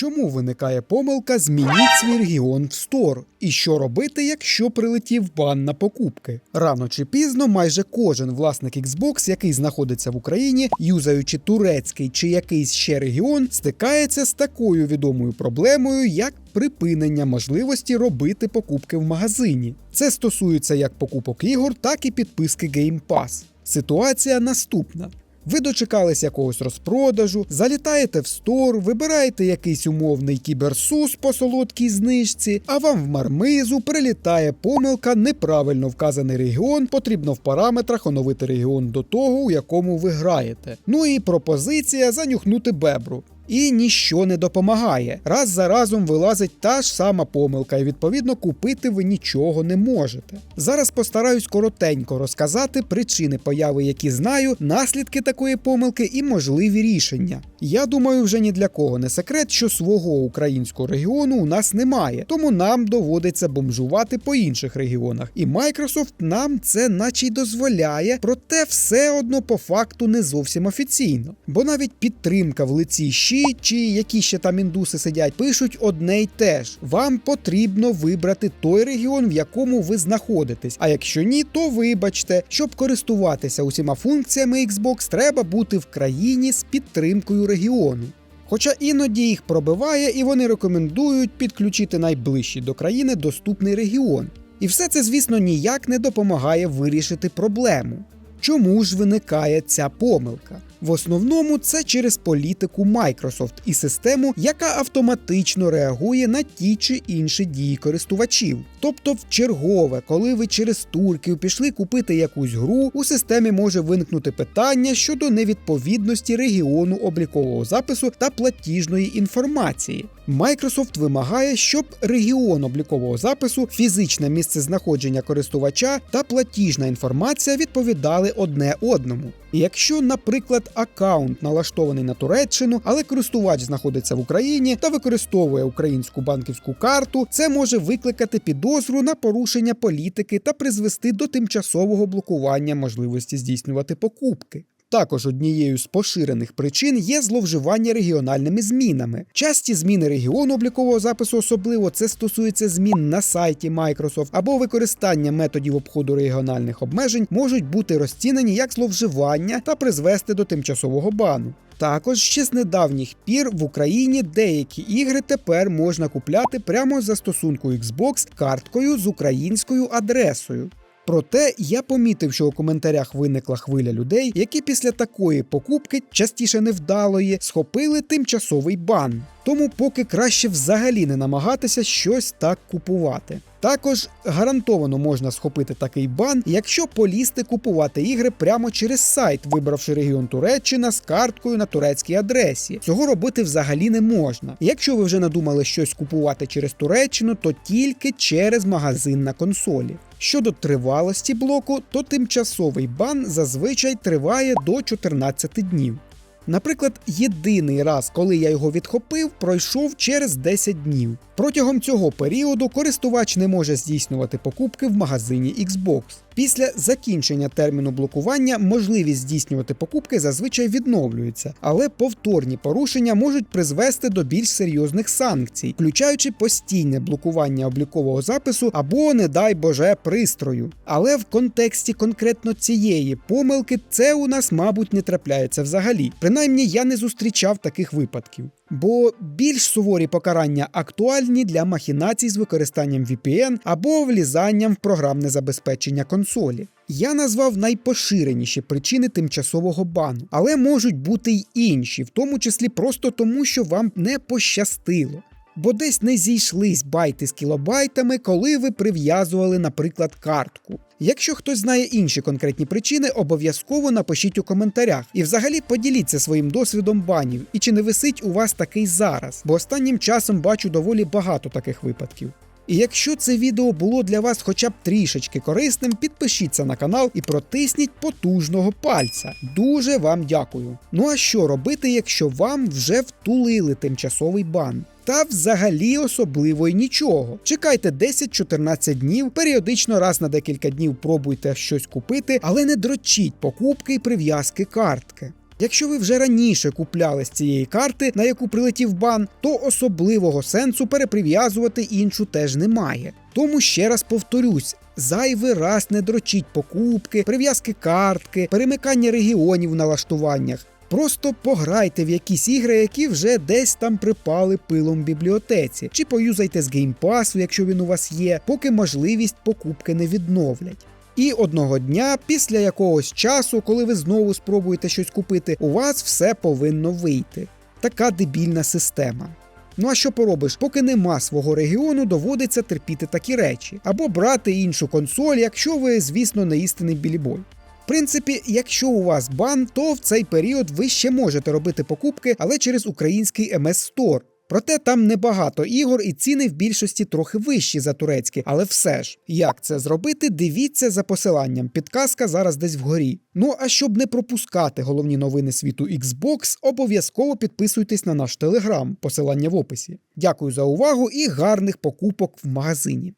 Чому виникає помилка Змініть свій регіон в стор? І що робити, якщо прилетів бан на покупки? Рано чи пізно майже кожен власник Xbox, який знаходиться в Україні, юзаючи турецький чи якийсь ще регіон, стикається з такою відомою проблемою, як припинення можливості робити покупки в магазині. Це стосується як покупок ігор, так і підписки Game Pass. Ситуація наступна. Ви дочекались якогось розпродажу, залітаєте в стор, вибираєте якийсь умовний кіберсус по солодкій знижці, а вам в мармизу прилітає помилка, неправильно вказаний регіон, потрібно в параметрах оновити регіон до того, у якому ви граєте. Ну і пропозиція занюхнути бебру. І ніщо не допомагає. Раз за разом вилазить та ж сама помилка, і відповідно купити ви нічого не можете. Зараз постараюсь коротенько розказати причини появи, які знаю, наслідки такої помилки і можливі рішення. Я думаю, вже ні для кого не секрет, що свого українського регіону у нас немає, тому нам доводиться бомжувати по інших регіонах. І Microsoft нам це наче й дозволяє, проте все одно по факту не зовсім офіційно. Бо навіть підтримка в лиці щі чи які ще там індуси сидять, пишуть одне й те ж: вам потрібно вибрати той регіон, в якому ви знаходитесь. А якщо ні, то вибачте, щоб користуватися усіма функціями Xbox, треба бути в країні з підтримкою регіону. Хоча іноді їх пробиває і вони рекомендують підключити найближчий до країни доступний регіон. І все це, звісно, ніяк не допомагає вирішити проблему. Чому ж виникає ця помилка? В основному це через політику Microsoft і систему, яка автоматично реагує на ті чи інші дії користувачів. Тобто, в чергове, коли ви через турків пішли купити якусь гру, у системі може виникнути питання щодо невідповідності регіону облікового запису та платіжної інформації. Microsoft вимагає, щоб регіон облікового запису, фізичне місце знаходження користувача та платіжна інформація відповідали одне одному. І якщо, наприклад, аккаунт налаштований на Туреччину, але користувач знаходиться в Україні та використовує українську банківську карту, це може викликати підозру на порушення політики та призвести до тимчасового блокування можливості здійснювати покупки. Також однією з поширених причин є зловживання регіональними змінами. Часті зміни регіону облікового запису, особливо це стосується змін на сайті Microsoft або використання методів обходу регіональних обмежень, можуть бути розцінені як зловживання та призвести до тимчасового бану. Також ще з недавніх пір в Україні деякі ігри тепер можна купляти прямо з застосунку Xbox карткою з українською адресою. Проте я помітив, що у коментарях виникла хвиля людей, які після такої покупки, частіше невдалої, схопили тимчасовий бан. Тому поки краще взагалі не намагатися щось так купувати. Також гарантовано можна схопити такий бан, якщо полізти купувати ігри прямо через сайт, вибравши регіон Туреччина з карткою на турецькій адресі. Цього робити взагалі не можна. Якщо ви вже надумали щось купувати через Туреччину, то тільки через магазин на консолі. Щодо тривалості блоку, то тимчасовий бан зазвичай триває до 14 днів. Наприклад, єдиний раз, коли я його відхопив, пройшов через 10 днів. Протягом цього періоду користувач не може здійснювати покупки в магазині Xbox. Після закінчення терміну блокування можливість здійснювати покупки зазвичай відновлюється, але повторні порушення можуть призвести до більш серйозних санкцій, включаючи постійне блокування облікового запису або, не дай Боже, пристрою. Але в контексті конкретно цієї помилки це у нас, мабуть, не трапляється взагалі. Принаймні я не зустрічав таких випадків. Бо більш суворі покарання актуальні для махінацій з використанням VPN або влізанням в програмне забезпечення консолі. Я назвав найпоширеніші причини тимчасового бану, але можуть бути й інші, в тому числі просто тому, що вам не пощастило. Бо десь не зійшлись байти з кілобайтами, коли ви прив'язували, наприклад, картку. Якщо хтось знає інші конкретні причини, обов'язково напишіть у коментарях і взагалі поділіться своїм досвідом банів і чи не висить у вас такий зараз, бо останнім часом бачу доволі багато таких випадків. І якщо це відео було для вас хоча б трішечки корисним, підпишіться на канал і протисніть потужного пальця. Дуже вам дякую. Ну а що робити, якщо вам вже втулили тимчасовий бан? Та взагалі особливо й нічого. Чекайте 10-14 днів, періодично раз на декілька днів пробуйте щось купити, але не дрочіть покупки і прив'язки картки. Якщо ви вже раніше купляли з цієї карти, на яку прилетів бан, то особливого сенсу переприв'язувати іншу теж немає. Тому ще раз повторюсь: зайвий раз не дрочіть покупки, прив'язки картки, перемикання регіонів налаштуваннях. Просто пограйте в якісь ігри, які вже десь там припали пилом в бібліотеці, чи поюзайте з геймпасу, якщо він у вас є, поки можливість покупки не відновлять. І одного дня, після якогось часу, коли ви знову спробуєте щось купити, у вас все повинно вийти. Така дебільна система. Ну а що поробиш, поки нема свого регіону, доводиться терпіти такі речі, або брати іншу консоль, якщо ви, звісно, не істинний білібой. В принципі, якщо у вас бан, то в цей період ви ще можете робити покупки, але через український MS Store. Проте там небагато ігор і ціни в більшості трохи вищі за турецькі, але все ж, як це зробити, дивіться за посиланням. Підказка зараз десь вгорі. Ну а щоб не пропускати головні новини світу Xbox, обов'язково підписуйтесь на наш телеграм, посилання в описі. Дякую за увагу і гарних покупок в магазині.